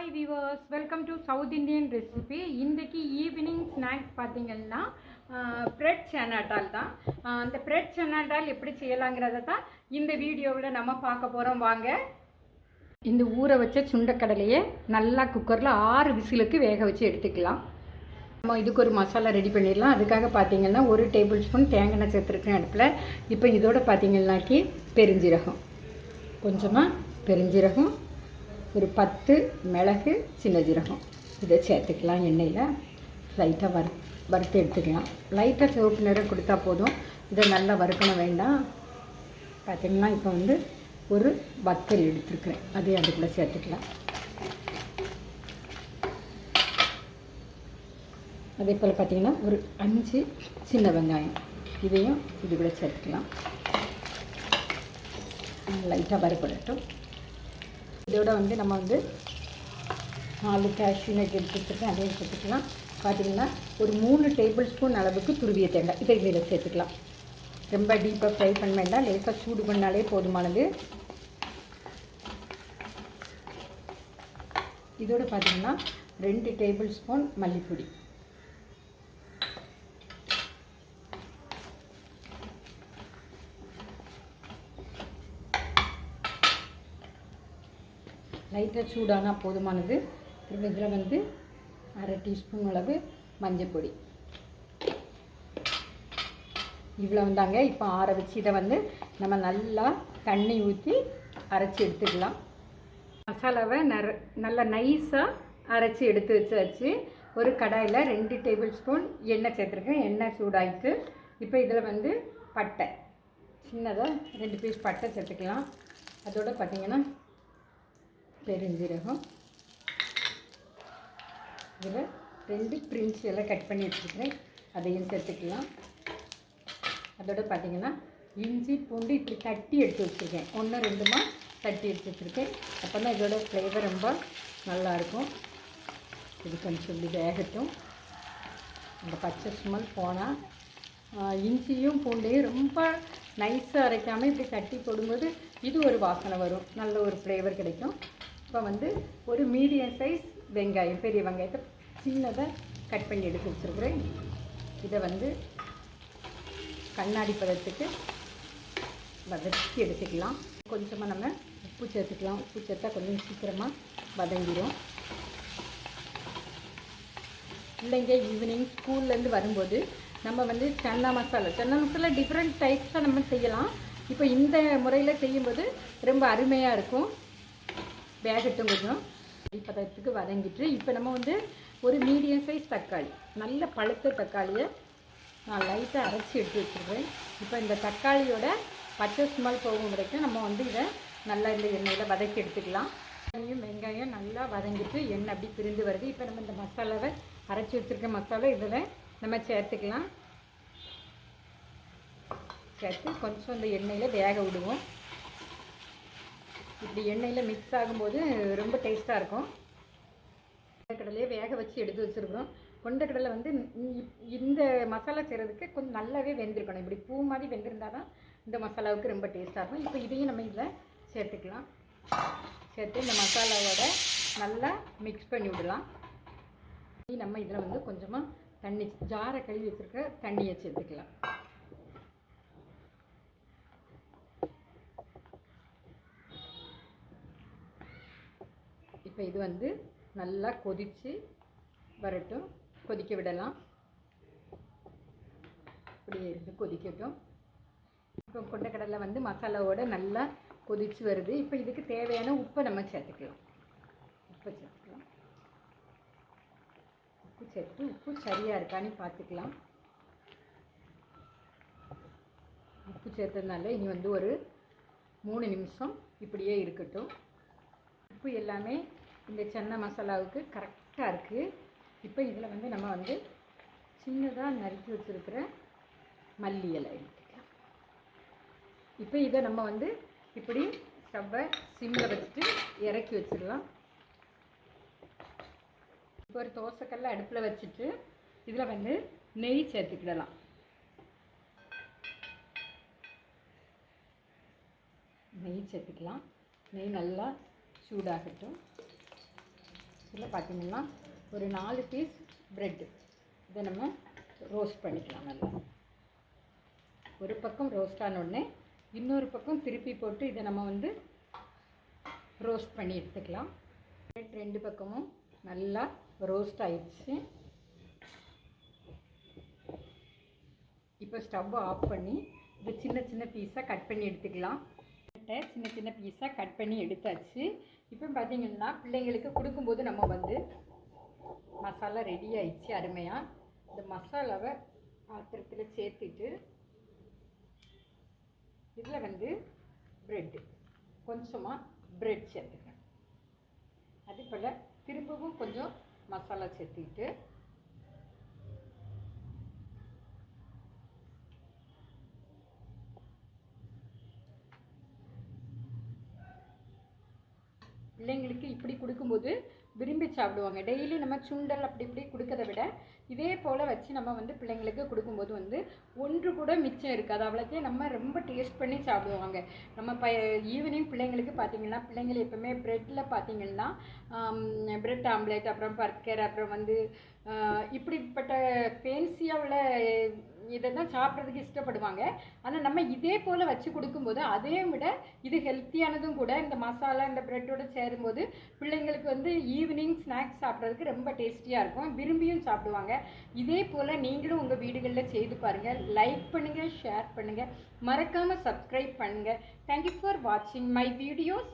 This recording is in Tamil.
Hi viewers welcome to south Indian recipe இன்றைக்கி ஈவினிங் ஸ்நாக்ஸ் பார்த்தீங்கன்னா ப்ரெட் செனாட்டால் தான். அந்த ப்ரெட் சனாட்டால் எப்படி செய்யலாங்கிறத தான் இந்த வீடியோவில் நம்ம பார்க்க போகிறோம் வாங்க. இந்த ஊற வச்ச சுண்டக்கடலையை நல்லா குக்கரில் ஆறு விசிலுக்கு வேக வச்சு எடுத்துக்கலாம். நம்ம இதுக்கு ஒரு மசாலா ரெடி பண்ணிடலாம். அதுக்காக பார்த்தீங்கன்னா ஒரு டேபிள் ஸ்பூன் தேங்காய் சேர்த்துருக்கேன் அடுப்பில் இப்போ இதோட பார்த்தீங்கன்னாக்கி பெருஞ்சீரகம். கொஞ்சமாக பெருஞ்சீரகம் ஒரு பத்து மிளகு சின்ன ஜீரகம். இதை சேர்த்துக்கலாம் எண்ணெயில். லைட்டாக வறு வறுத்து எடுத்துக்கலாம். லைட்டாக சிவப்பு நிறம் கொடுத்தா போதும். இதை நல்லா வறுக்கணும் வேண்டாம். பார்த்திங்கன்னா இப்போ வந்து ஒரு வத்தல் எடுத்துருக்குறேன். அதையும் அதுக்குள்ளே சேர்த்துக்கலாம். அதே போல் பார்த்திங்கன்னா ஒரு அஞ்சு சின்ன வெங்காயம். இதையும் இது கூட சேர்த்துக்கலாம். லைட்டாக வறுப்படட்டும். இதோட வந்து நம்ம வந்து நாலு கேஷ்யூ நட் எடுத்து அதையும் சேர்த்துக்கலாம் பார்த்தீங்கன்னா ஒரு மூணு டேபிள் ஸ்பூன் அளவுக்கு துருவிய தேங்காய். இதை இதில் சேர்த்துக்கலாம். ரொம்ப டீப்பாக ஃப்ரை பண்ண வேண்டாம். லேசாக சூடு பண்ணாலே போதுமானது. இதோட பார்த்தீங்கன்னா ரெண்டு டேபிள் ஸ்பூன் மல்லிப்பொடி. லைட்டாக சூடானா போதுமானது. திரும்ப இதில் வந்து அரை டீஸ்பூன் அளவு மஞ்சள் பொடி இவ்வளோ வந்தாங்க இப்போ ஆற வச்சு இதை வந்து நம்ம நல்லா தண்ணி ஊற்றி அரைச்சி எடுத்துக்கலாம். மசாலாவை நர நல்லா நைஸாக அரைச்சி எடுத்து வச்சாச்சு. ஒரு கடாயில் ரெண்டு டேபிள் ஸ்பூன் எண்ணெய் சேர்த்துருக்கேன். எண்ணெய் சூடாயிட்டு இப்போ இதில் வந்து பட்டை. சின்னதாக ரெண்டு பீஸ் பட்டை சேர்த்துக்கலாம். அதோட பார்த்திங்கன்னா பெருஞ்சீரகம். இதில் ரெண்டு பிரிஞ்சு எல்லாம் கட் பண்ணி வச்சுருக்கிறேன். அதையும் சேர்த்துக்கலாம். அதோட பார்த்தீங்கன்னா இஞ்சி பூண்டு இப்படி தட்டி எடுத்து வச்சுருக்கேன். ஒன்று ரெண்டுமா தட்டி எடுத்து வச்சுருக்கேன். அப்போ தான் இதோட ஃப்ளேவர் ரொம்ப நல்லாயிருக்கும். இது கொஞ்சம் இப்படி வேகட்டும். அந்த பச்சை ஸ்மெல் போனால் இஞ்சியும் பூண்டையும் ரொம்ப நைஸாக அரைக்காமல் இப்படி தட்டி போடும்போது இது ஒரு வாசனை வரும். நல்ல ஒரு ஃப்ளேவர் கிடைக்கும். இப்போ வந்து ஒரு மீடியம் சைஸ் வெங்காயம் பெரிய வெங்காயத்தை சின்னதாக கட் பண்ணி எடுத்து வச்சுருக்குறேன். இதை வந்து கண்ணாடி பதத்துக்கு வதக்கி எடுத்துக்கலாம். கொஞ்சமாக நம்ம உப்பு சேர்த்துக்கலாம். உப்பு சேர்த்தா கொஞ்சம் சீக்கிரமாக வதங்கிடும் இல்லைங்க ஈவினிங் ஸ்கூல்லேருந்து வரும்போது நம்ம வந்து சன்னா மசாலா சன்னா மசாலா டிஃப்ரெண்ட் டைப்ஸாக நம்ம செய்யலாம். இப்போ இந்த முறையில் செய்யும்போது ரொம்ப அருமையாக இருக்கும். வேகட்டும் கொஞ்சம் பதத்துக்கு வதங்கிட்டு இப்போ நம்ம வந்து ஒரு மீடியம் சைஸ் தக்காளி நல்ல பழுத்த தக்காளியை நான் லைட்டாக அரைச்சி எடுத்து வச்சுருக்கேன் இப்போ இந்த தக்காளியோட பச்சை ஸ்மெல் போகும் வரைக்கும் நம்ம வந்து இதை நல்லா இந்த எண்ணெயில் வதக்கி எடுத்துக்கலாம். வெங்காயம் வெங்காயம் நல்லா வதங்கிட்டு எண்ணெய் அப்படி பிரிந்து வருது. இப்போ நம்ம இந்த மசாலாவை அரைச்சி வச்சுருக்க மசாலா இதில் நம்ம சேர்த்துக்கலாம். சேர்த்து கொஞ்சம் இந்த எண்ணெயில் வேக விடுவோம். இப்படி எண்ணெயில் மிக்ஸ் ஆகும்போது ரொம்ப டேஸ்ட்டாக இருக்கும். கொண்டக்கடலையே வேக வச்சு எடுத்து வச்சுருக்கோம் கொண்டக்கடலை வந்து இந்த மசாலா செய்கிறதுக்கு கொஞ்சம் நல்லாவே வெந்திருக்கணும். இப்படி பூ மாதிரி வெந்திருந்தால் தான் இந்த மசாலாவுக்கு ரொம்ப டேஸ்ட்டாக இருக்கும். இப்போ இதையும் நம்ம இதில் சேர்த்துக்கலாம். சேர்த்து இந்த மசாலாவோட நல்லா மிக்ஸ் பண்ணி விடலாம். நம்ம இதில் வந்து கொஞ்சமாக தண்ணி ஜாரை கழுவி வச்சுருக்க தண்ணியை சேர்த்துக்கலாம். இப்போ இது வந்து நல்லா கொதித்து வரட்டும். கொதிக்க விடலாம். இப்படியே இருந்து கொதிக்கட்டும். இப்போ கொண்டக்கடலை வந்து மசாலாவோட நல்லா கொதித்து வருது. இப்போ இதுக்கு தேவையான உப்பை நம்ம சேர்த்துக்கலாம். உப்பை சேர்த்துக்கலாம். உப்பு சேர்த்து உப்பு சரியாக இருக்கான்னு பார்த்துக்கலாம். உப்பு சேர்த்ததுனால இனி வந்து ஒரு மூணு நிமிஷம் இப்படியே இருக்கட்டும். உப்பு எல்லாமே இந்த சென்னை மசாலாவுக்கு கரெக்டாக இருக்குது இப்போ இதில் வந்து நம்ம வந்து சின்னதாக நறுக்கி வச்சுருக்கிற மல்லி இலை எடுத்துக்கலாம். இப்போ இதை நம்ம வந்து இப்படி ஸ்டவ்வை சிம்மில் வச்சுட்டு இறக்கி வச்சிடலாம். இப்போ ஒரு தோசைக்கல்ல அடுப்பில் வச்சுட்டு இதில் வந்து நெய் சேர்த்துக்கிடலாம். நெய் சேர்த்துக்கலாம். நெய் நல்லா சூடாகட்டும். இதில் பார்த்தீங்கன்னா ஒரு நாலு பீஸ் ப்ரெட்டு இதை நம்ம ரோஸ்ட் பண்ணிக்கலாம் நல்லா. ஒரு பக்கம் ரோஸ்ட் ஆனோடனே இன்னொரு பக்கம் திருப்பி போட்டு இதை நம்ம வந்து ரோஸ்ட் பண்ணி எடுத்துக்கலாம். ப்ரெட் ரெண்டு பக்கமும் நல்லா ரோஸ்ட் ஆயிடுச்சு. இப்போ ஸ்டவ் ஆஃப் பண்ணி இது சின்ன சின்ன பீஸாக கட் பண்ணி எடுத்துக்கலாம். சின்ன சின்ன பீஸாக கட் பண்ணி எடுத்தாச்சு. இப்போ பார்த்தீங்கன்னா பிள்ளைங்களுக்கு கொடுக்கும்போது நம்ம வந்து மசாலா ரெடி ஆயிடுச்சு அருமையாக இந்த மசாலாவை பாத்திரத்தில் சேர்த்துட்டு இதில் வந்து ப்ரெட்டு கொஞ்சமாக ப்ரெட் சேர்த்துக்கிறேன் அதே போல் திரும்பவும் கொஞ்சம் மசாலா சேர்த்துக்கிட்டு பிள்ளைங்களுக்கு இப்படி கொடுக்கும்போது விரும்பி சாப்பிடுவாங்க. டெய்லி நம்ம சுண்டல் அப்படி இப்படி கொடுக்கறத விட இதே போல் வச்சு நம்ம வந்து பிள்ளைங்களுக்கு கொடுக்கும்போது வந்து ஒன்று கூட மிச்சம் இருக்காது. அவ்வளோத்தையும் நம்ம ரொம்ப டேஸ்ட் பண்ணி சாப்பிடுவாங்க. நம்ம ப ஈவினிங் பிள்ளைங்களுக்கு பார்த்தீங்கன்னா பிள்ளைங்கள் எப்பவுமே ப்ரெட்டில் பார்த்தீங்கன்னா ப்ரெட் ஆம்லேட் அப்புறம் பர்கர் அப்புறம் வந்து இப்படிப்பட்ட ஃபேன்சியாக உள்ள இதெல்லாம் சாப்பிட்றதுக்கு இஷ்டப்படுவாங்க. ஆனால் நம்ம இதே போல் வச்சு கொடுக்கும்போது அதே விட இது ஹெல்த்தியானதும் கூட இந்த மசாலா இந்த ப்ரெட்டோட சேரும்போது பிள்ளைங்களுக்கு வந்து ஈவினிங் ஸ்நாக்ஸ் சாப்பிட்றதுக்கு ரொம்ப டேஸ்டியாக இருக்கும். விரும்பியும் சாப்பிடுவாங்க. இதே போல் நீங்களும் உங்கள் வீடுகளில் செய்து பாருங்கள் லைக் பண்ணுங்கள் ஷேர் பண்ணுங்கள் மறக்காமல் சப்ஸ்கிரைப் பண்ணுங்கள் தேங்க்யூ ஃபார் வாட்சிங் மை வீடியோஸ்